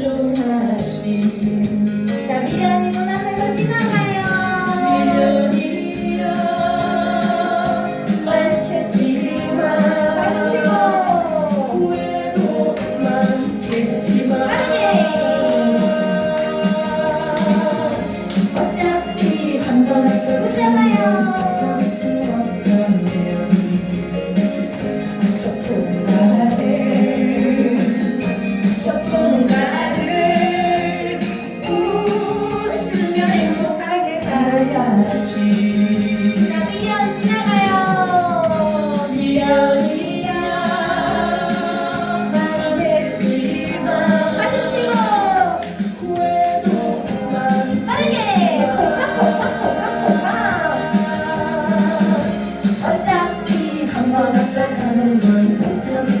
자, 미련이 문 앞에서 지나가요. 마주치고. 마주치고. 왔다 가는 걸 본 적이